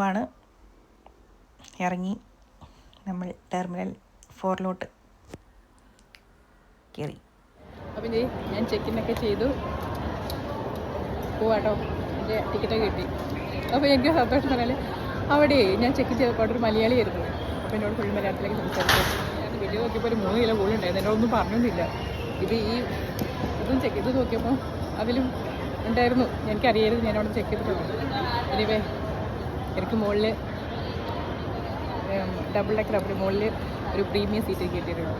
പോവാണ്. ഇറങ്ങി നമ്മൾ ടെർമിനൽ ഫോറിലോട്ട് കയറി അപ്പം ഞാൻ ചെക്കിനൊക്കെ ചെയ്തു. പോവാട്ടോ. എന്റെ ടിക്കറ്റൊക്കെ കിട്ടി. അപ്പോൾ എനിക്ക് സന്തോഷം പറഞ്ഞാൽ അവിടെ ഞാൻ ചെക്ക് ചെയ്തപ്പോൾ അവിടെ ഒരു മലയാളിയായിരുന്നു അപ്പോൾ എന്നോട് ഫുൾ മലയാളത്തിലേക്ക് സംസാരിച്ചു. ഞാൻ വീഡിയോ നോക്കിയപ്പോൾ ഒരു മൂന്ന് കിലോ കൂടുതലുണ്ടായിരുന്നു എന്നോടൊന്നും പറഞ്ഞൊന്നുമില്ല. ഇത് ഈ ഇതും ചെക്ക് ചെയ്ത് നോക്കിയപ്പോൾ അതിലും ഉണ്ടായിരുന്നു. എനിക്കറിയരുത് ഞാൻ അവിടെ ചെക്ക് ചെയ്തിട്ടുണ്ട് എനിവേ എനിക്ക് മുകളിൽ ഡബിൾ ഡെക്കർ അവിടെ മുകളിൽ ഒരു പ്രീമിയം സീറ്റ് കിട്ടിയിട്ടുണ്ട്.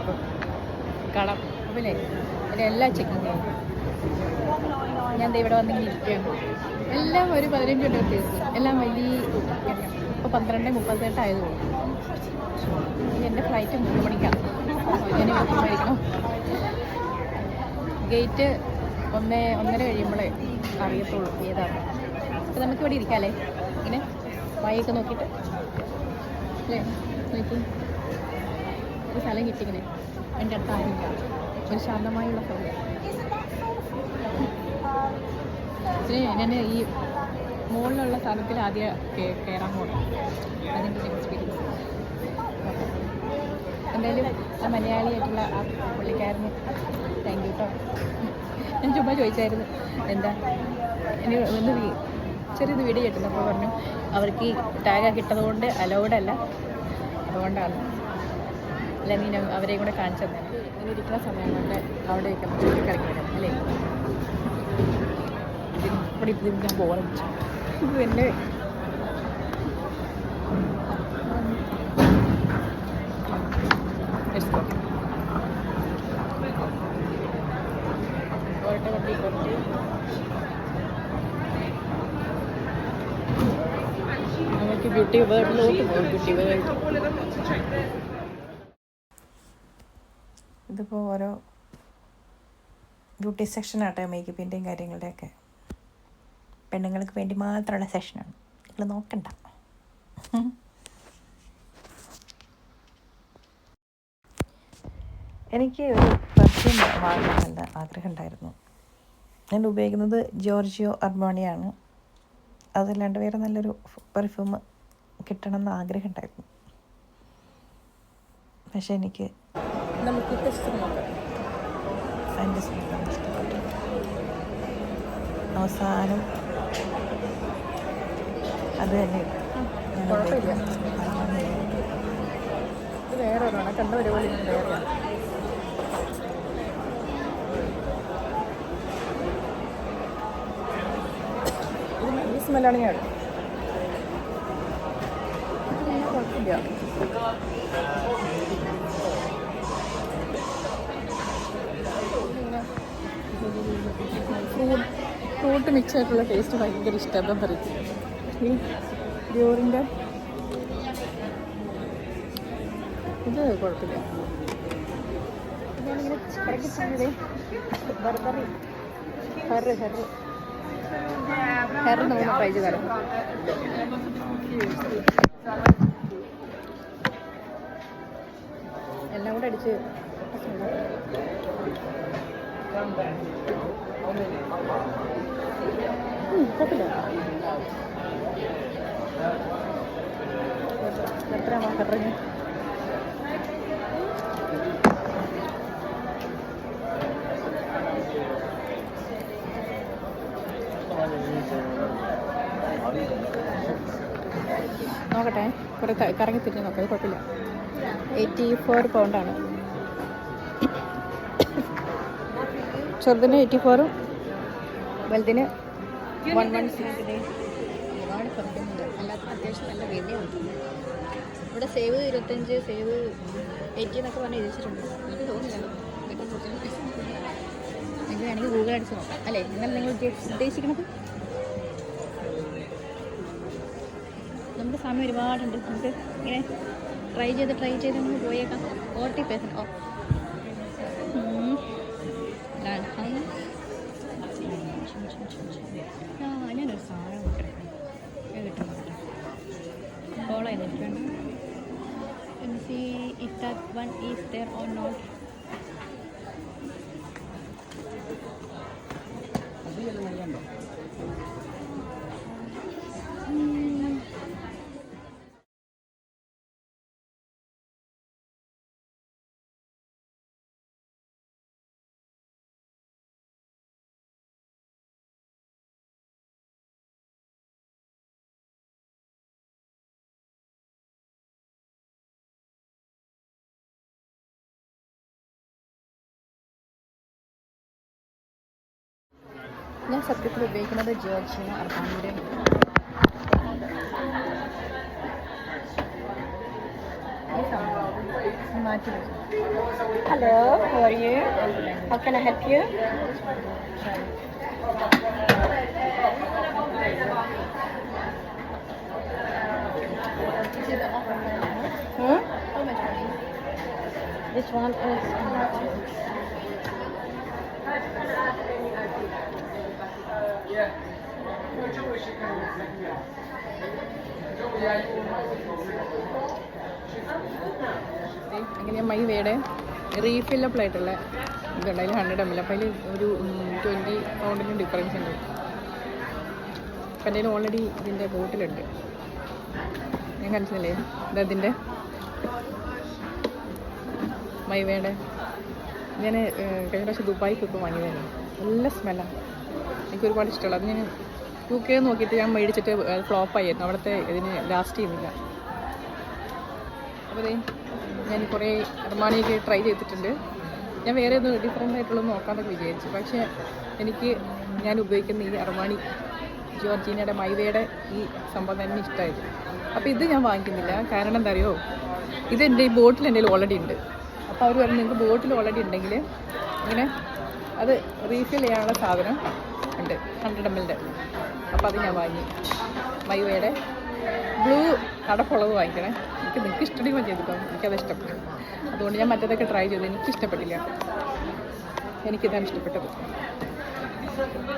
അപ്പം കാണാം. അപ്പം അല്ലേ എന്റെ എല്ലാ ചെക്കിങ് ഞാൻ ഇവിടെ വന്നെങ്കിൽ ഇരിക്കുകയാണ്. എല്ലാം ഒരു പതിനഞ്ച് വ്യത്യാസം എല്ലാം വലിയ ഇപ്പോൾ പന്ത്രണ്ട് മുപ്പത്തെട്ട് ഇനി എന്റെ ഫ്ലൈറ്റ് മൂന്ന് മണിക്കാണ്. ഞാൻ മേടിക്കണം ഗേറ്റ് ഒന്ന് ഒന്നര കഴിയുമ്പോഴേ അറിയത്തുള്ളൂ ഏതാണ്. അപ്പം നമുക്ക് ഇവിടെ ഇരിക്കാം അല്ലേ ഇങ്ങനെ വായൊക്കെ നോക്കിയിട്ട്. അല്ലേ? നോക്കി. ഒരു സ്ഥലം കിട്ടിങ്ങനെ എന്റെ അടുത്ത് ആരുമില്ല. ഒരു ശാന്തമായുള്ള സ്ഥലം. ഞാൻ ഈ മുകളിലുള്ള സ്ഥലത്തിൽ ആദ്യം കയറാൻ പോകണം അതിന്റെ എക്സ്പീരിയൻസ് എന്തായാലും ആ മലയാളിയായിട്ടുള്ള ആ പുള്ളിക്കാരന് താങ്ക് യു കേട്ടോ ഞാൻ ചുമ്മാ ചോദിച്ചായിരുന്നു എന്താ? ഇനി ഒന്ന് ചെറിയൊരു വീഡിയോ കിട്ടുന്നപ്പോൾ പറഞ്ഞു അവർക്ക് ഈ ടാഗ് കിട്ടതുകൊണ്ട് അലൗഡ് അല്ല. അതുകൊണ്ടാണ്. അല്ല നീ അവരെയും കൂടെ കാണിച്ചു തന്നെ. ഇങ്ങനെ ഇരിക്കുന്ന സമയം കൊണ്ട് അവിടെയൊക്കെ ചുറ്റിക്കറങ്ങി വരാം അല്ലേ? ഇവിടെ ഇത് ഞാൻ ബോറടിച്ചു ഇത് എന്റെ ഓരോ പോകും ബ്യൂട്ടി ഇതിപ്പോൾ ഓരോ ബ്യൂട്ടി സെക്ഷനാട്ടെ മേക്കപ്പിന്റെയും കാര്യങ്ങളുടെയൊക്കെ. പെണ്ണുങ്ങൾക്ക് വേണ്ടി മാത്രമുള്ള സെഷനാണ് നിങ്ങൾ നോക്കണ്ട. എനിക്ക് ഒരു പെർഫ്യൂം വാങ്ങണമെന്ന് ആഗ്രഹം ഉണ്ടായിരുന്നു ഞാൻ ഉപയോഗിക്കുന്നത് ജോർജിയോ അർമോണിയാണ് അതല്ലാണ്ട് വേറെ നല്ലൊരു പെർഫ്യൂം കിട്ടണമെന്ന് ആഗ്രഹം ഉണ്ടായിരുന്നു പക്ഷെ എനിക്ക് നമുക്ക് അതിന്റെ സ്മെല്ലാണ് ഇഷ്ടപ്പെട്ടു അവസാനം അത് തന്നെ വേറെ ഒരെണ്ണം കണ്ട ഒരുപോലെ വേറെയാണ് സ്മെല്ലാണ് ഞാൻ ഇത് കുഴപ്പമില്ല ഫ്രൂട്ട് ഫ്രൂട്ട് മിക്സ് ആയിട്ടുള്ള ടേസ്റ്റ് ഭയങ്കര ഇഷ്ടം. എന്താ പറയും. ഡ്യൂറിന്റെ ഇത് കുഴപ്പമില്ല. ഞാനിങ്ങനെ കറക്കി ചെന്നത് ബർബറി ഹെറ് ഹെറ് ഹെറ് നമുക്ക് ട്രൈ ചെയ്ത് ഉം, കുഴപ്പമില്ല. എത്രയാണോ ഹെറിന് നോക്കട്ടെ. കുറേ കറങ്ങി തിരിഞ്ഞ് നോക്കാം കുഴപ്പമില്ല. എയ്റ്റി ഫോർ പൗണ്ടാണ് ചെറുതിന് എയ്റ്റി ഫോറും വലുതിന് വൺ വൺ സിക്സ് ഒരുപാട് കുറയ്ക്കുന്നുണ്ട്. അല്ലാത്ത അത്യാവശ്യം നല്ല ഇവിടെ സേവ് ഇരുപത്തഞ്ച് സേവ് എയ്റ്റി എന്നൊക്കെ പറഞ്ഞ് എഴുതിച്ചിട്ടുണ്ട് എനിക്ക് തോന്നുന്നില്ല. ഇതൊക്കെ കൂടുതൽ വേണമെങ്കിൽ ഗൂഗിൾ അടിച്ച് നോക്കാം. അല്ലേ? നിങ്ങൾ ഉദ്ദേശിക്കുന്നത്? നമുക്ക് സമയം ഒരുപാടുണ്ട്. നമുക്ക് ഇങ്ങനെ ട്രൈ ചെയ്ത് ട്രൈ ചെയ്ത് നമുക്ക് പോയേക്കാം. Forty percent off see if that one is there or not ഞാൻ സത്യത്തിൽ ഉപയോഗിക്കുന്നത് ജോർജിയ അർബാനിയുടെ മാറ്റി വെച്ചു Hello, how are you? How can I help you? Hmm? How much money? This one is അങ്ങനെ മൈ റീഫില്ലബിൾ ആയിട്ടുള്ള ഇതുണ്ട്? അതിൽ ഹൺഡ്രഡ് എം എൽ അപ്പം അതിൽ ഒരു ട്വന്റി പൗണ്ടിന്റെ ഡിഫറൻസ് ഉണ്ട്. അപ്പം എന്റെ ഓൾറെഡി ഇതിന്റെ ബോട്ടിലുണ്ട് ഞാൻ കാണിച്ചില്ലേ? ഇതതിന്റെ മൈവേടെ ഞാൻ കഴിഞ്ഞ പ്രാവശ്യം ദുബായിക്കൊക്കെ വാങ്ങിയതായിരുന്നു. നല്ല സ്മെല്ലാണ് എനിക്ക് ഒരുപാട് ഇഷ്ടമുള്ള അത് ഞാൻ യു കെ നോക്കിയിട്ട് ഞാൻ മേടിച്ചിട്ട് ഫ്ലോപ്പ് ആയിരുന്നു. അവിടുത്തെ ഇതിന് ലാസ്റ്റ് ചെയ്യുന്നില്ല അപ്പോൾ ഞാൻ കുറേ അർമാണിയൊക്കെ ട്രൈ ചെയ്തിട്ടുണ്ട്. ഞാൻ വേറെ ഒന്ന് ഡിഫറെന്റ് ആയിട്ടുള്ളത് നോക്കാമെന്നൊക്കെ വിചാരിച്ചു. പക്ഷേ എനിക്ക് ഞാൻ ഉപയോഗിക്കുന്ന ഈ അർമാണി ജോർജീനയുടെ മൈവയുടെ ഈ സംഭവം തന്നെ ഇഷ്ടമായത്. അപ്പോൾ ഇത് ഞാൻ വാങ്ങിക്കുന്നില്ല. കാരണം എന്താ അറിയോ? ഇതെന്റെ ഈ ബോട്ടിൽ എന്റെ ഓൾറെഡി ഉണ്ട്. അപ്പോൾ അവർ പറഞ്ഞു നിങ്ങൾക്ക് ബോട്ടിൽ ഓൾറെഡി ഉണ്ടെങ്കിൽ ഇങ്ങനെ അത് റീഫിൽ ചെയ്യാനുള്ള സാധനം ഉണ്ട്. ഹൺഡ്രഡ് എം എല്ലിന്റെ അപ്പോൾ അത് ഞാൻ വാങ്ങി. മൈവയുടെ ബ്ലൂ കടപ്പുള്ളത് വാങ്ങിക്കണേ. എനിക്ക് നിങ്ങൾക്ക് ഇഷ്ടപ്പെടുകയും ചെയ്തിട്ടോ? എനിക്കത് ഇഷ്ടപ്പെട്ടു. അതുകൊണ്ട് ഞാൻ മറ്റേതൊക്കെ ട്രൈ ചെയ്തു. എനിക്ക് ഇഷ്ടപ്പെട്ടില്ല. എനിക്കിതാണ് ഇഷ്ടപ്പെട്ടത്.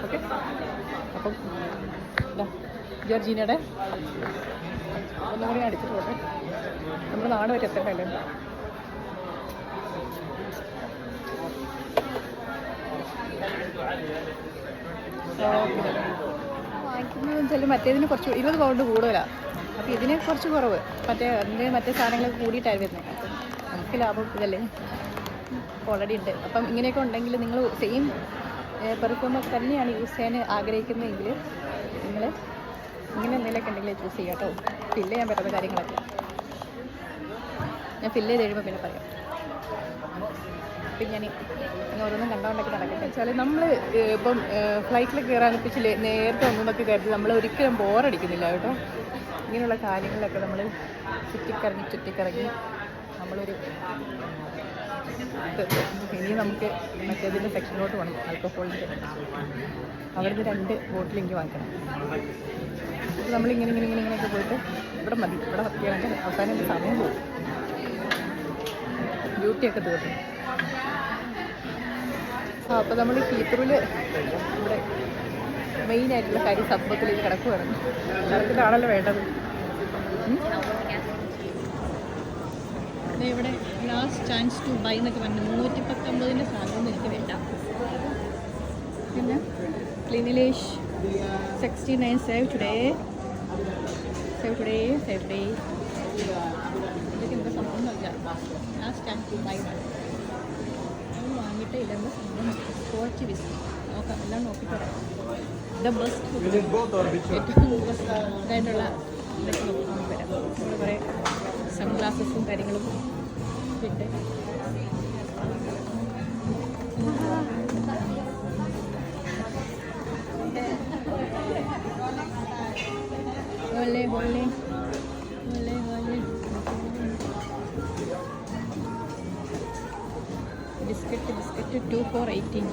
ഓക്കെ അപ്പം ജോർജീനയുടെ ഒന്നും കൂടി അടിച്ചിട്ട് പോട്ടെ. നമ്മുടെ നാട് വരെ എത്തണ്ടല്ലേ വാങ്ങിക്കുന്നത് വെച്ചാൽ മറ്റേതിന് കുറച്ച് ഇരുപത് പൗണ്ട് കൂടുതലാണ് അപ്പോൾ ഇതിന് കുറച്ച് കുറവ്. മറ്റേ എന്റെ മറ്റേ സാധനങ്ങളൊക്കെ കൂടിയിട്ടായിരുന്നു വരുന്നത് നമുക്ക് ലാഭം ഇതല്ലേ? ഓൾറെഡി ഉണ്ട്. അപ്പം ഇങ്ങനെയൊക്കെ ഉണ്ടെങ്കിൽ നിങ്ങൾ സെയിം പെർഫ്യൂമർ തന്നെയാണ് യൂസ് ചെയ്യാൻ ആഗ്രഹിക്കുന്നതെങ്കിൽ നിങ്ങൾ ഇങ്ങനെ എന്തെങ്കിലുമൊക്കെ ഉണ്ടെങ്കിൽ ചൂസ് ചെയ്യാം കേട്ടോ. ഫില്ല് ചെയ്യാൻ പറ്റുന്ന കാര്യങ്ങളൊക്കെ. ഞാൻ ഫില്ല് ചെയ്ത് കഴിയുമ്പോൾ പിന്നെ പറയാം. അപ്പം ഞാൻ ഇങ്ങനെ ഓരോന്നും കണ്ടുകൊണ്ടൊക്കെ നടക്കട്ടെ. വെച്ചാൽ നമ്മൾ ഇപ്പം ഫ്ലൈറ്റിൽ കയറാൻ ഇപ്പിച്ചില്ലേ നേരത്തെ ഒന്നൊക്കെ കരുതി നമ്മൾ ഒരിക്കലും ബോറടിക്കുന്നില്ല കേട്ടോ. ഇങ്ങനെയുള്ള കാര്യങ്ങളിലൊക്കെ നമ്മൾ ചുറ്റിക്കറങ്ങി ചുറ്റിക്കറങ്ങി നമ്മളൊരു ഇനി നമുക്ക് മറ്റേതിന്റെ സെക്ഷനിലോട്ട് പോകണം ആൽക്കഹോളിന്റെ അവിടുന്ന് രണ്ട് ബോട്ടിൽ എനിക്ക് വാങ്ങിക്കണം. അപ്പോൾ നമ്മളിങ്ങനെ ഇങ്ങനെ ഇങ്ങനെ ഇങ്ങനെയൊക്കെ പോയിട്ട് ഇവിടെ മതി. ഇവിടെ വത്തിയാണെങ്കിൽ അവസാനം സമയം പോകും. ഡ്യൂട്ടിയൊക്കെ തീർന്നു. അപ്പോൾ നമ്മൾ ഹീത്രൂൽ ഇവിടെ മെയിൻ ആയിട്ടുള്ള കാര്യം സംഭവത്തിലേക്ക് കിടക്കുകയാണ് കിടക്കുന്നതാണല്ലോ വേണ്ടത്. ദേ ഇവിടെ ലാസ്റ്റ് ചാൻസ് ടു ബൈ എന്നൊക്കെ പറഞ്ഞു. മുന്നൂറ്റി പത്തൊമ്പതിന്റെ സാധനമൊന്നും എനിക്ക് വേണ്ട. പിന്നെ? ക്ലിനിലേഷ് sixty nine save today save today save day ഇതൊക്കെ എന്താ സംഭവം ലാസ്റ്റ് ചാൻസ് ടു ബൈ ഇല്ലെന്ന് സംഭവം സ്കോച്ച് വിസ്കി നോക്കാം എല്ലാം നോക്കി പറയാം ദ ബെസ്റ്റ് ഏറ്റവും ഇതായിട്ടുള്ള ഇതൊക്കെ നോക്കി വരാം. നമ്മൾ കുറേ സൺഗ്ലാസസും കാര്യങ്ങളും ഉണ്ട് four eighteen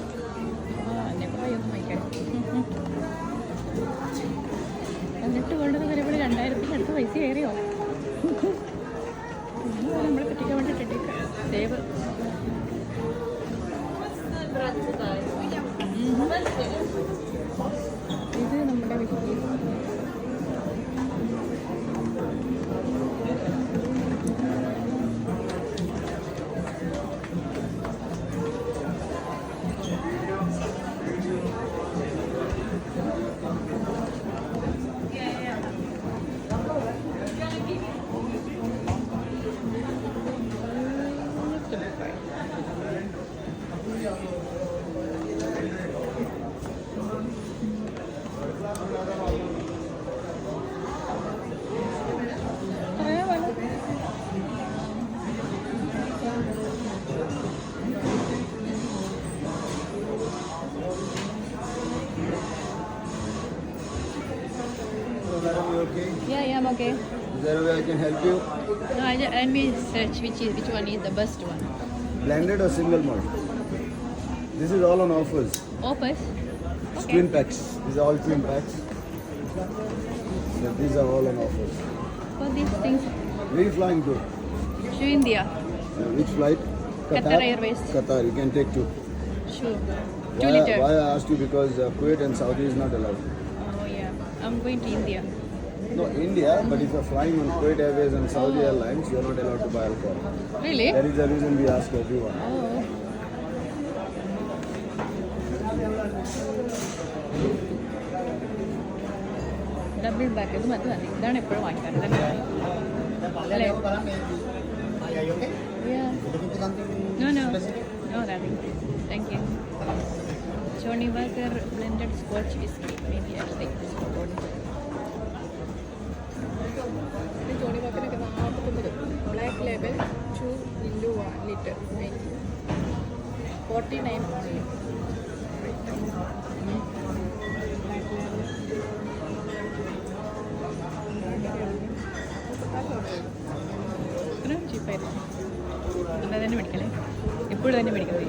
I can help you? No, I just, let me search which is which one is the best one. Blended or single malt? This is all on offers. It's Okay. twin packs. These are all twin packs. So these are all on offers. For these things, Where are you flying to? to India. Uh, which flight? Qatar Airways. Qatar. You can take two. Sure. Two Why, liter. why I asked you because uh, Kuwait and Saudi is not allowed. Oh yeah. I'm going to India. No, India, but if you're flying on Kuwait Airways and Saudi Airlines, you're not allowed to buy alcohol. Really? That is the reason we ask everyone. Oh. Double back ഇത് മതി മതി ഇതാണ് എപ്പോഴും വാങ്ങിക്കാറ് ഇതല്ലേ അല്ലേ Yeah. No, no. No, Radhi. Thank you. Johnny Walker blended Scotch whiskey. Maybe I'll take this litre. Forty nine only ഇത്രയും ചീപ്പായിരുന്നു എന്നാൽ തന്നെ മേടിക്കണേ. എപ്പോഴും തന്നെ മേടിക്കണേ.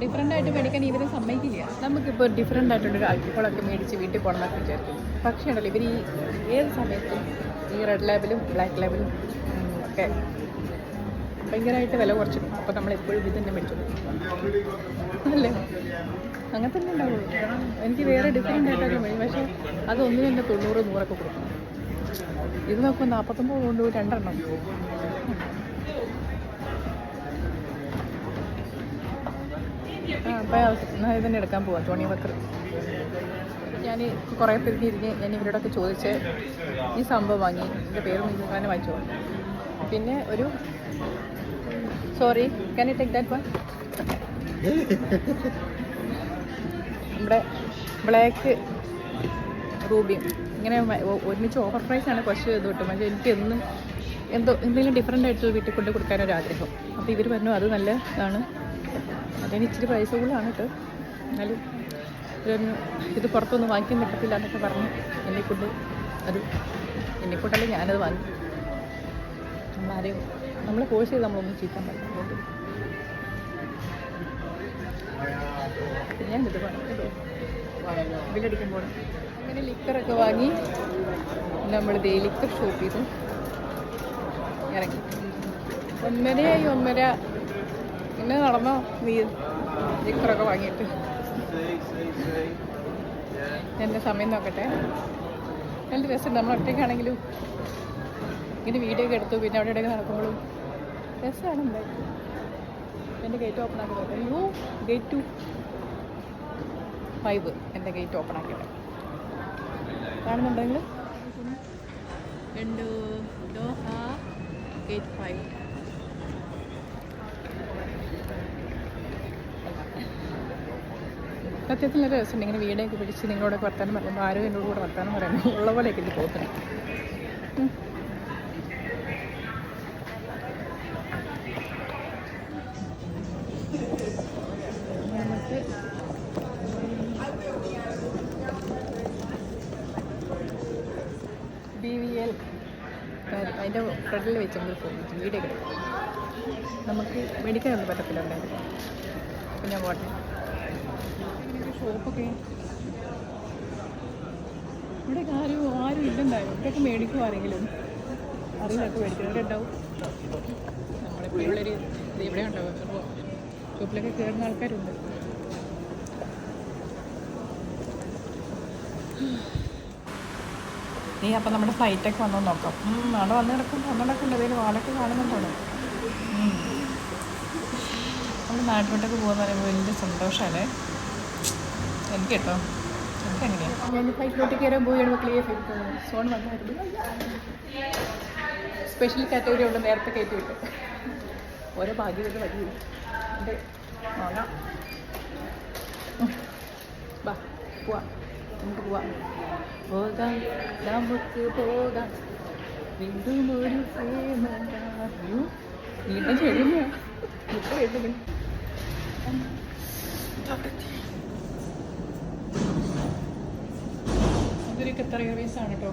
ഡിഫറെന്റ് ആയിട്ട് മേടിക്കാൻ ഇവരെ സമ്മതിക്കില്ല. നമുക്കിപ്പോൾ ഡിഫറെന്റ് ആയിട്ടുള്ളൊരു ആൽക്കഹോളൊക്കെ മേടിച്ച് വീട്ടിൽ പോകണമെന്നൊക്കെ വിചാരിക്കും. പക്ഷേ ഉണ്ടല്ലോ ഇവർ ഈ ഏത് സമയത്തും ഈ റെഡ് ലേബലും ബ്ലാക്ക് ലേബലും ഒക്കെ ഭയങ്കരമായിട്ട് വില കുറച്ചു. അപ്പോൾ നമ്മൾ എപ്പോഴും ഇത് തന്നെ മേടിച്ചു അല്ലേ? അങ്ങനെ തന്നെ ഉണ്ടാവുള്ളൂ. എനിക്ക് വേറെ ഡിഫറെന്റ് ആയിട്ടൊക്കെ മതി പക്ഷേ അതൊന്നും തന്നെ തൊണ്ണൂറ് നൂറൊക്കെ കൊടുക്കണം ഇത് നോക്കുമ്പോൾ നാൽപ്പത്തൊമ്പത് കൊണ്ട് രണ്ടെണ്ണം. ആ അപ്പോൾ ഞാൻ ഇത് തന്നെ എടുക്കാൻ പോവാം. ടോണി വക്കർ ഞാൻ കുറേ പേര് തിരിഞ്ഞ് ഞാൻ ഇവരോടൊക്കെ ചോദിച്ച് ഈ സംഭവം വാങ്ങി. എന്റെ പേര് നിങ്ങൾ തന്നെ വാങ്ങിച്ചു? പിന്നെ ഒരു sorry can you take that one നമ്മുടെ ബ്ലാക്ക് റൂബിയും ഇങ്ങനെ മ- ഓവർ ഒരുമിച്ച് ഓഫർ പ്രൈസാണ് കുറച്ച് ഇത് കിട്ടും. പക്ഷേ എനിക്ക് എന്നും എന്തോ എന്തെങ്കിലും ഡിഫറെന്റ് ആയിട്ട് വീട്ടിൽ കൊണ്ട് കൊടുക്കാനൊരു ആഗ്രഹം. അപ്പോൾ ഇവർ പറഞ്ഞു അത് നല്ല ഇതാണ്. അതിന് ഇച്ചിരി പ്രൈസ് കൂടുതലാണ് കേട്ടോ. എന്നാലും പറഞ്ഞു ഇത് പുറത്തൊന്നും വാങ്ങിക്കാൻ പറ്റത്തില്ല എന്നൊക്കെ പറഞ്ഞ്. എന്നെക്കൊണ്ട് അത് എന്നെക്കൊണ്ടല്ലേ ഞാനത് വാങ്ങി നമ്മളാരെയും നമ്മൾ ഫോഴ്സ് ചെയ്ത് നമ്മളൊന്നും ചീക്കാൻ പറ്റില്ല. അതുകൊണ്ട് ഞാനിത് പറഞ്ഞു ബില്ലടിക്കുമ്പോൾ അങ്ങനെ ലിക്കറൊക്കെ വാങ്ങി നമ്മൾ ദേ ലിക്കർ ഷോപ്പ് ചെയ്തു ഇറങ്ങി. ഒന്നരയായി ഒന്നര. പിന്നെ നടന്നോ? നീ ലിക്കറൊക്കെ വാങ്ങിയിട്ട്. എന്റെ സമയം നോക്കട്ടെ. നല്ല രസമുണ്ട് നമ്മൾ ഒറ്റയ്ക്കാണെങ്കിലും ഇങ്ങനെ വീഡിയോ ഒക്കെ എടുത്തു. പിന്നെ അവിടെ ഇടയ്ക്ക് നടക്കുമ്പോഴും രസമാണ് എന്തായാലും എന്റെ ഗേറ്റ് ഓപ്പൺ ആക്കി നോക്കാം. അയ്യോ ഗേറ്റ് ടു ഫൈവ് എന്റെ ഗേറ്റ് ഓപ്പൺ ആക്കിയിട്ട് കാണുന്നുണ്ടെങ്കിൽ രണ്ട് ദോഹ ഗേറ്റ് ഫൈവ് സത്യത്തിൽ നല്ല രസമുണ്ട്. ഇങ്ങനെ വീടൊക്കെ പിടിച്ച് നിങ്ങളോടൊക്കെ വർത്താനം പറയുമ്പോൾ ആരും എന്നോട് കൂടെ വർത്താനം പറയുന്നു. ഉള്ള പോലെയൊക്കെ ഇത് തോന്നണം ഉം. നമുക്ക് ബി വി എൽ അതിന്റെ ഫ്രണ്ടിൽ വെച്ച് നമുക്ക് പോകും വീഡിയോ കിട്ടും നമുക്ക് മേടിക്കാനൊന്നും പറ്റത്തില്ല ഉണ്ടായിരുന്നു അപ്പം ഞാൻ പോട്ടെ ഷോപ്പൊക്കെ ഇവിടെ ആരും ആരും ഇല്ലെന്നായിരുന്നു. ഇവിടെയൊക്കെ മേടിക്കും ആരെങ്കിലും അറിയില്ലൊക്കെ മേടിക്കുന്നവരെ ഉണ്ടാവും നമ്മളെപ്പോഴും ഉള്ളൊരു ഇത് ഇവിടെ ഉണ്ടാവും ഷോപ്പിലൊക്കെ കയറുന്ന ആൾക്കാരുണ്ട്. നീ അപ്പം നമ്മുടെ ഫ്ലൈറ്റൊക്കെ വന്നു നോക്കാം. അവിടെ വന്ന് കിടക്കും. വന്ന് കിടക്കുന്നുണ്ട്. ഇതിൽ വാളൊക്കെ കാണുന്നുണ്ടോ നമ്മൾ നാട്ടിലോട്ടൊക്കെ പോകുന്ന പറയുമ്പോൾ വലിയ സന്തോഷമാണ് എനിക്ക് കേട്ടോ എനിക്ക് എങ്ങനെയാണ് സോൺ സ്പെഷ്യൽ കാറ്റഗറി ഉണ്ട് നേരത്തെ കയറ്റി ഓരോ എന്റെ നോക്കാം ബാ നമുക്ക് പോവാം. പോകാം. നമുക്ക് പോകാം. വീണ്ടും ഒരു ഇപ്പോൾ ഖത്തർ കേട്ടോ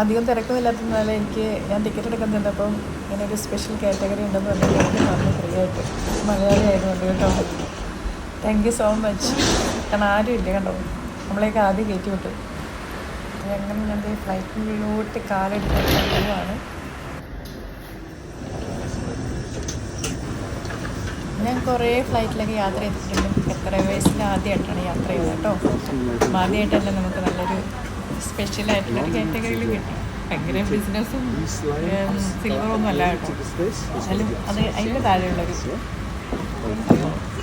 അധികം തിരക്കൊന്നുമില്ലാത്തതിനാൽ എനിക്ക് ഞാൻ ടിക്കറ്റ് എടുക്കാൻ ചെന്നപ്പം ഇങ്ങനെ ഒരു സ്പെഷ്യൽ കാറ്റഗറി ഉണ്ടെന്ന് പറഞ്ഞിട്ട് എനിക്ക് തന്നു ഫ്രീ ആയിട്ട്. മലയാളി ആയതുകൊണ്ട് കേട്ടോ. താങ്ക് യു സോ മച്ച് കാരണം ആരും ഇല്ല കണ്ടോ? നമ്മളെയൊക്കെ ആദ്യം കയറ്റി വിട്ടു. അങ്ങനെ ഞാൻ ഫ്ലൈറ്റിലോട്ട് കാലെടുത്ത് പോവാണ്. ഞാൻ കുറേ ഫ്ലൈറ്റിലൊക്കെ യാത്ര ചെയ്തിട്ടുണ്ട്. എത്ര വയസ്സിൽ ആദ്യമായിട്ടാണ് യാത്ര ചെയ്യുന്നത് കേട്ടോ. അപ്പം ആദ്യമായിട്ട് തന്നെ നമുക്ക് നല്ലൊരു സ്പെഷ്യൽ ആയിട്ടുള്ളൊരു കാറ്റഗറിയിൽ കിട്ടി. ഭയങ്കര ബിസിനസ്സും സിൽവറും അല്ല കേട്ടോ. എന്നാലും അത് അതിന്റെ താഴെയുള്ളൊരു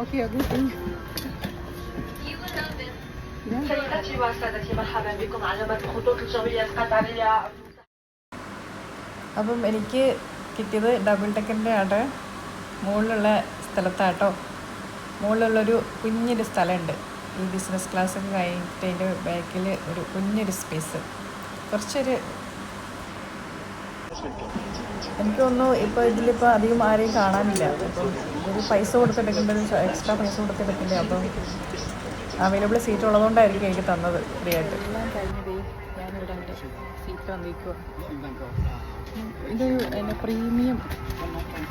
ഓക്കെ ഓക്കെ سيداتي وسادتي مرحبا بكم على مدى الخطوط الجوية القطرية അപ്പം എനിക്ക് കിട്ടിയത് ഡബിൾ ടെക്കറിൻ്റെ ആണ് മുകളിലുള്ള സ്ഥലത്താട്ടോ മുകളിലുള്ളൊരു കുഞ്ഞൊരു സ്ഥലമുണ്ട് ഈ ബിസിനസ് ക്ലാസ്സൊക്കെ കഴിഞ്ഞിട്ട് അതിൻ്റെ ബാക്കിൽ ഒരു കുഞ്ഞൊരു സ്പേസ് കുറച്ചൊരു എനിക്ക് തോന്നുന്നു ഇപ്പോൾ ഇതിലിപ്പോൾ അധികം ആരെയും കാണാനില്ല. അപ്പം ഒരു പൈസ കൊടുത്തെടുക്കേണ്ട എക്സ്ട്രാ പൈസ കൊടുത്തെടുക്കില്ല അപ്പം അവൈലബിൾ സീറ്റ് ഉള്ളതുകൊണ്ടായിരിക്കും എനിക്ക് തന്നത് ഫ്രീ ആയിട്ട്. ഇത് സീറ്റ് ഇതൊരു എന്റെ പ്രീമിയം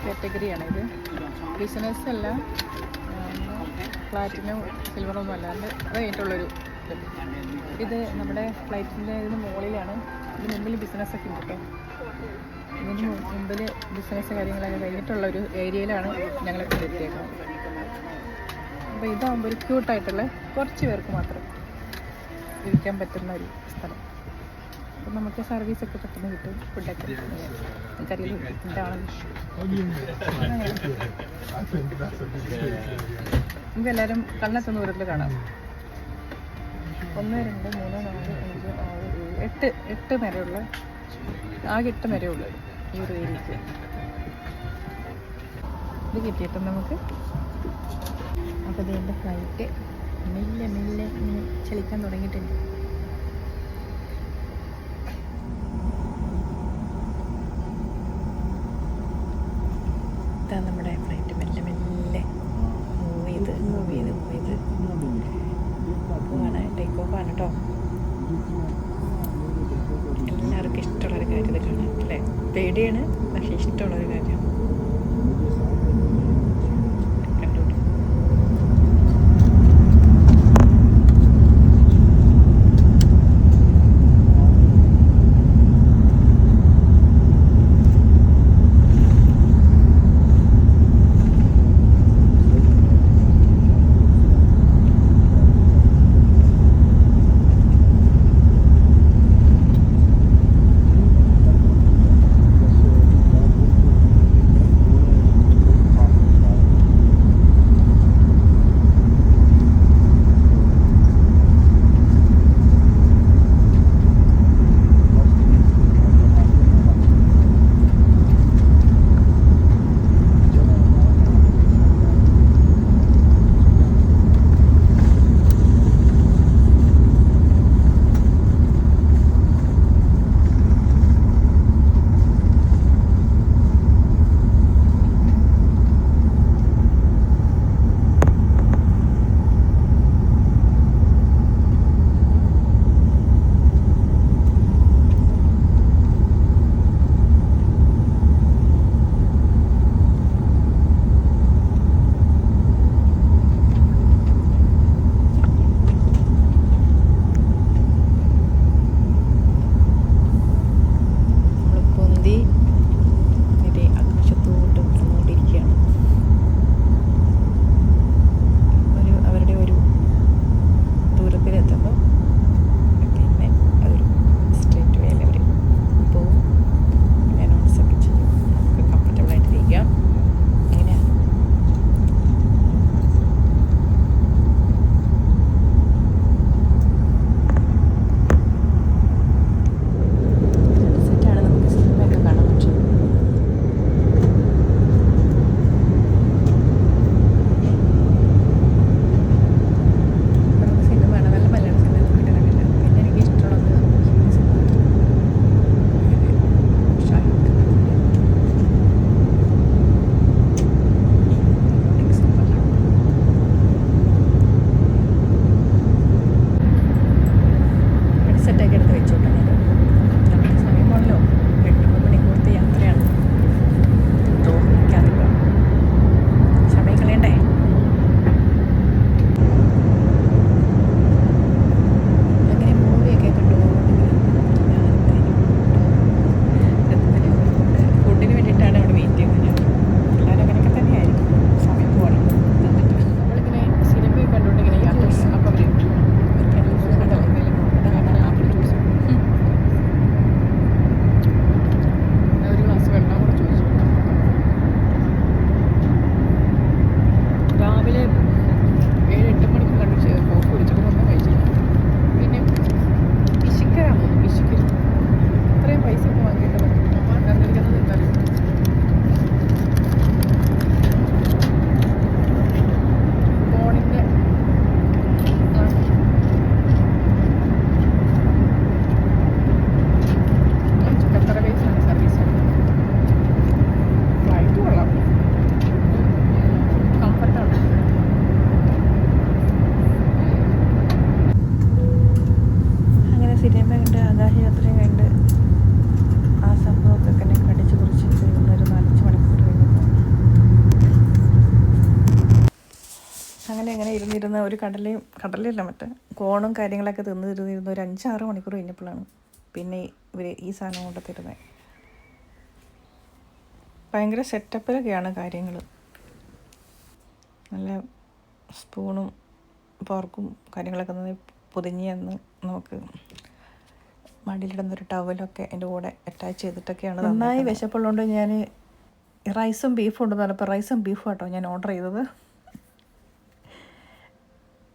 കാറ്റഗറിയാണ് ഇത് ബിസിനസ് അല്ല. പ്ലാറ്റിനം സിൽവറൊന്നും അല്ലാണ്ട് ഇത്. ഇത് നമ്മുടെ ഫ്ലൈറ്റിന്റെ ഇതിന് മുകളിലാണ്. ഇതിന് മുമ്പിൽ ബിസിനസ്സൊക്കെ ഉണ്ട് കേട്ടോ ഇതിന് മുമ്പിൽ ബിസിനസ് കാര്യങ്ങളൊക്കെ കഴിഞ്ഞിട്ടുള്ള ഒരു ഏരിയയിലാണ് ഞങ്ങൾ എത്തിയേക്കുന്നത് അപ്പോൾ ഇതാകുമ്പോൾ ഒരു ക്യൂട്ടായിട്ടുള്ള കുറച്ച് പേർക്ക് മാത്രം ഇരിക്കാൻ പറ്റുന്ന ഒരു സ്ഥലം. അപ്പം നമുക്ക് സർവീസ് ഒക്കെ പെട്ടെന്ന് കിട്ടും. ഫുഡൊക്കെ നമുക്ക് എല്ലാവരും കണ്ണെത്തുന്ന ദൂരത്തിൽ കാണാം. ഒന്ന് രണ്ട് മൂന്ന് നാല് അഞ്ച് ആറ് ഏഴ് എട്ട് എട്ട് നിരയുള്ള ആകെ വരെ ഉള്ളു ഈ ഒരു ഏരിയക്ക്. ഇത് കിട്ടിയിട്ടും നമുക്ക് അപ്പോൾ ഇതിന്റെ ഫ്ലൈറ്റ് മെല്ലെ മെല്ലെ ഇങ്ങനെ ചലിക്കാൻ തുടങ്ങിയിട്ടുണ്ട് ഇതാ നമ്മുടെ ഫ്ലൈറ്റ് മെല്ലെ മെല്ലെ മൂവ് ചെയ്ത് മൂവ് ചെയ്ത് മൂവ് ചെയ്ത് പോവാണ് ടേക്ക് ഓഫ് ആണ് കേട്ടോ എല്ലാവർക്കും ഇഷ്ടമുള്ളൊരു കാര്യം ഇത് കാണാൻ അല്ലേ പേടിയാണ് പക്ഷേ ഇഷ്ടമുള്ളൊരു കാര്യമാണ് ഒരു കടലയും കടലയല്ല മറ്റേ കോണും കാര്യങ്ങളൊക്കെ തിന്ന് തിന്നിരുന്ന ഒരു അഞ്ചാറ് മണിക്കൂർ കഴിഞ്ഞപ്പോഴാണ് പിന്നെ ഇവർ ഈ സാധനം കൊണ്ട് തരുന്നത് ഭയങ്കര സെറ്റപ്പിലൊക്കെയാണ് കാര്യങ്ങൾ നല്ല സ്പൂണും പോർക്കും കാര്യങ്ങളൊക്കെ നന്നായി പൊതിഞ്ഞ് തന്ന് നമുക്ക് മടിയിലിടുന്നൊരു ടവലൊക്കെ എന്റെ കൂടെ അറ്റാച്ച് ചെയ്തിട്ടൊക്കെയാണ് നന്നായി വിശപ്പുള്ളതുകൊണ്ട് ഞാൻ റൈസും ബീഫും ഉണ്ടെന്ന് പറഞ്ഞപ്പോൾ റൈസും ബീഫും കേട്ടോ ഞാൻ ഓർഡർ ചെയ്തത്.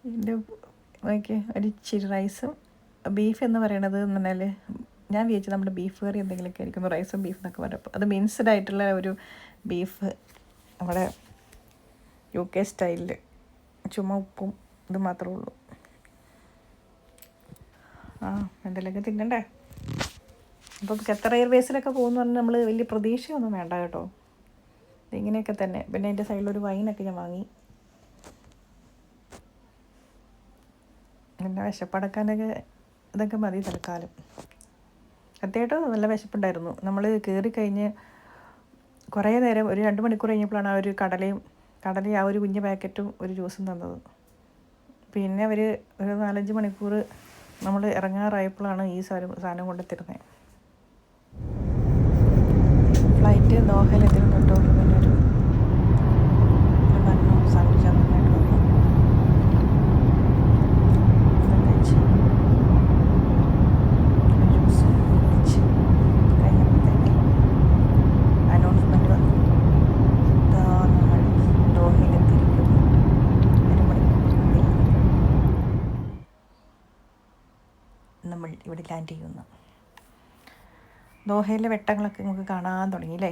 നോക്കി ഒരു ഇച്ചിരി റൈസും ബീഫ് എന്ന് പറയണത് എന്ന് പറഞ്ഞാൽ ഞാൻ വിചാരിച്ചു നമ്മുടെ ബീഫ് കറി എന്തെങ്കിലുമൊക്കെ ആയിരിക്കും. റൈസും ബീഫ് എന്നൊക്കെ പറയുമ്പോൾ അത് മിൻസ്ഡ് ആയിട്ടുള്ള ഒരു ബീഫ് നമ്മുടെ യു കെ സ്റ്റൈലിൽ ചുമ ഉപ്പും ഇത് മാത്രമേ ഉള്ളൂ. ആ എന്തെങ്കിലുമൊക്കെ തിന്നണ്ടേ? അപ്പം ഖത്തർ എയർവേസിലൊക്കെ പോകുന്നു പറഞ്ഞാൽ നമ്മൾ വലിയ പ്രതീക്ഷയൊന്നും വേണ്ട കേട്ടോ. ഇങ്ങനെയൊക്കെ തന്നെ. പിന്നെ എന്റെ സൈഡിലൊരു വൈനൊക്കെ ഞാൻ വാങ്ങി. പിന്നെ വിശപ്പടക്കാനൊക്കെ ഇതൊക്കെ മതി തൽക്കാലം. സത്യമായിട്ടും നല്ല വിശപ്പുണ്ടായിരുന്നു. നമ്മൾ കയറി കഴിഞ്ഞ് കുറേ നേരം ഒരു രണ്ട് മണിക്കൂർ കഴിഞ്ഞപ്പോഴാണ് ആ ഒരു കടലയും കടലയും ആ ഒരു കുഞ്ഞ് പാക്കറ്റും ഒരു ജ്യൂസും തന്നത്. പിന്നെ അവർ ഒരു നാലഞ്ച് മണിക്കൂർ നമ്മൾ ഇറങ്ങാറായപ്പോഴാണ് ഈ സാധനം സാധനം കൊണ്ടെത്തിരുന്നത് ഫ്ലൈറ്റ് ദോഹയിലെത്തിരുന്നു കേട്ടോ ഒരു ബണ്ണും സാൻഡ്വിച്ച് നന്നായിട്ട് വന്നു അത് കഴിച്ച് ഒരു ജ്യൂസ് കുടിച്ച് കഴിഞ്ഞപ്പോഴത്തേക്ക് അനൗൺസ്മെന്റ് വന്നു ഇതാ നമ്മൾ ദോഹയിലെത്തിയിരിക്കുന്നു ഒരു മണിക്കൂറിനുള്ളിൽ സ്റ്റാൻഡ് ചെയ്യുന്നു. ദോഹയിലെ വെട്ടങ്ങളൊക്കെ നമുക്ക് കാണാൻ തുടങ്ങി അല്ലേ?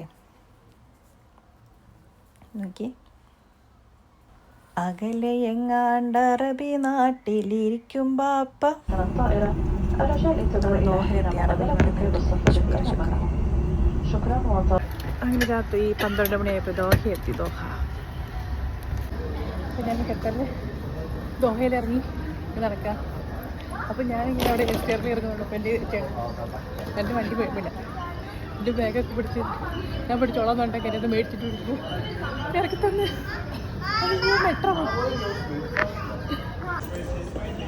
നോക്കി. അകലെ എങ്ങാണ്ട് അറബി നാട്ടിലിരിക്കും ബാപ്പ. അങ്ങനെ രാത്രി പന്ത്രണ്ട് മണിയായപ്പോൾ ദോഹ എത്തി ദോഹ. പിന്നെ ഖത്തറിൽ ദോഹയിലിറങ്ങി നടക്കാം. അപ്പം ഞാനിങ്ങനെ അവിടെ എസ്റ്റേറിൽ ഇറങ്ങുന്നുണ്ട് അപ്പം എന്റെ എന്റെ വണ്ടി പോയില്ല എന്റെ ബാഗൊക്കെ പിടിച്ച് ഞാൻ പിടിച്ചോളാം എന്നുണ്ടെങ്കിൽ എന്നെ മേടിച്ചിട്ട് പിടിച്ചു ഇറക്കി തന്നെ. മെട്രോ.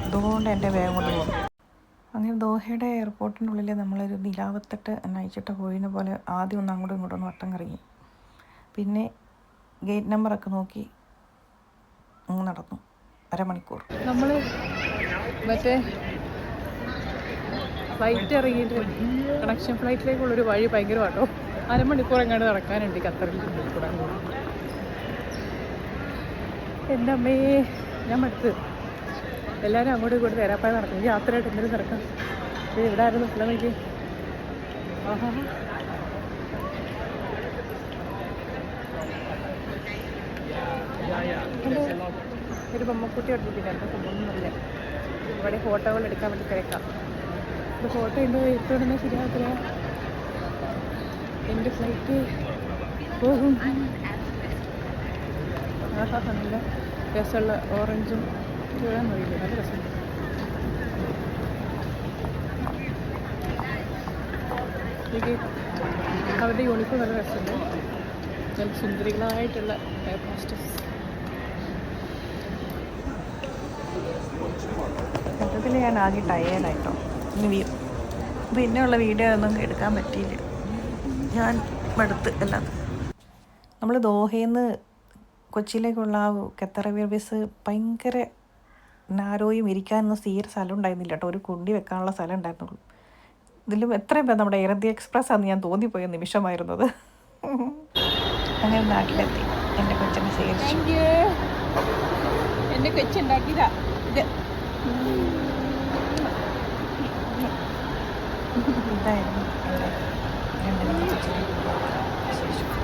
അതുകൊണ്ട് എന്റെ ബാഗ് കൊണ്ട് പോകും അങ്ങനെ ദോഹയുടെ എയർപോർട്ടിനുള്ളിൽ നമ്മളൊരു നിലാവത്തിട്ട് നയിച്ചിട്ട് പോയിന് പോലെ ആദ്യം ഒന്ന് അങ്ങോട്ടും ഇങ്ങോട്ടും ഒന്ന് വട്ടം കറങ്ങി. പിന്നെ ഗേറ്റ് നമ്പറൊക്കെ നോക്കി അങ്ങ് നടന്നു. അരമണിക്കൂർ. നമ്മൾ മറ്റേ ഫ്ലൈറ്റ് ഇറങ്ങിയിട്ട് കണക്ഷൻ ഫ്ലൈറ്റിലേക്കുള്ളൊരു വഴി ഭയങ്കരമാട്ടോ. അരമണിക്കൂർ എങ്ങാണ്ട് നടക്കാനുണ്ട് ഖത്തറിൽ കൂടെ. എന്റെ അമ്മേ ഞാൻ മടുത്ത്. എല്ലാവരും അങ്ങോട്ടും കൂടി തേരാപ്പായ നടക്കും. യാത്രയായിട്ട് എന്തെങ്കിലും നടക്കാം. ഇത് ഇവിടെ ആയിരുന്നു ഫുള്ള നോക്കി ആഹാ. ഒരു ബൊമ്മക്കുട്ടി എന്താ സംഭവമൊന്നുമില്ല ഇവിടെ ഫോട്ടോകൾ എടുക്കാൻ വേണ്ടി തിരക്കാം. ഇത് ഫോട്ടോ ഉണ്ടോ എടുത്തോടുന്ന ശരിയാകത്തില്ല എന്റെ ഫ്ലൈറ്റ് പോകും. നല്ല രസമുള്ള ഓറഞ്ചും ചുഴാൻ മതിയില്ല നല്ല രസമുണ്ട്. അവരുടെ യൂണിഫോം നല്ല രസമുണ്ട്. നല്ല സുന്ദരികളായിട്ടുള്ള ഹോസ്റ്റസ് മൊത്തത്തിൽ ഞാൻ ആകെ ടയേർഡായിട്ടോ ഇനി വീ പിന്നെയുള്ള വീഡിയോ ഒന്നും എടുക്കാൻ പറ്റിയില്ല. ഞാൻ മടുത്ത് എല്ലാം. നമ്മൾ ദോഹയിൽ നിന്ന് കൊച്ചിയിലേക്കുള്ള ആ ഖത്തർ എയർവേസ് ഭയങ്കര നാരോയും ഇരിക്കാനൊന്നും തീരെ സ്ഥലം ഉണ്ടായിരുന്നില്ല കേട്ടോ. ഒരു കുണ്ടി വെക്കാനുള്ള സ്ഥലം ഉണ്ടായിരുന്നുള്ളൂ. ഇതിലും എത്രയും പേർ നമ്മുടെ എയർ ഇന്ത്യ എക്സ്പ്രസ് ആണെന്ന് ഞാൻ തോന്നിപ്പോയ നിമിഷമായിരുന്നത്. അങ്ങനെ നാട്ടിലെത്തി. എന്റെ കൊച്ചിനെ സ്വീകരിച്ചു. എന്റെ കൊച്ചുണ്ടാക്കിയതാ. ഇത് 对，对，还没做这个，谢谢。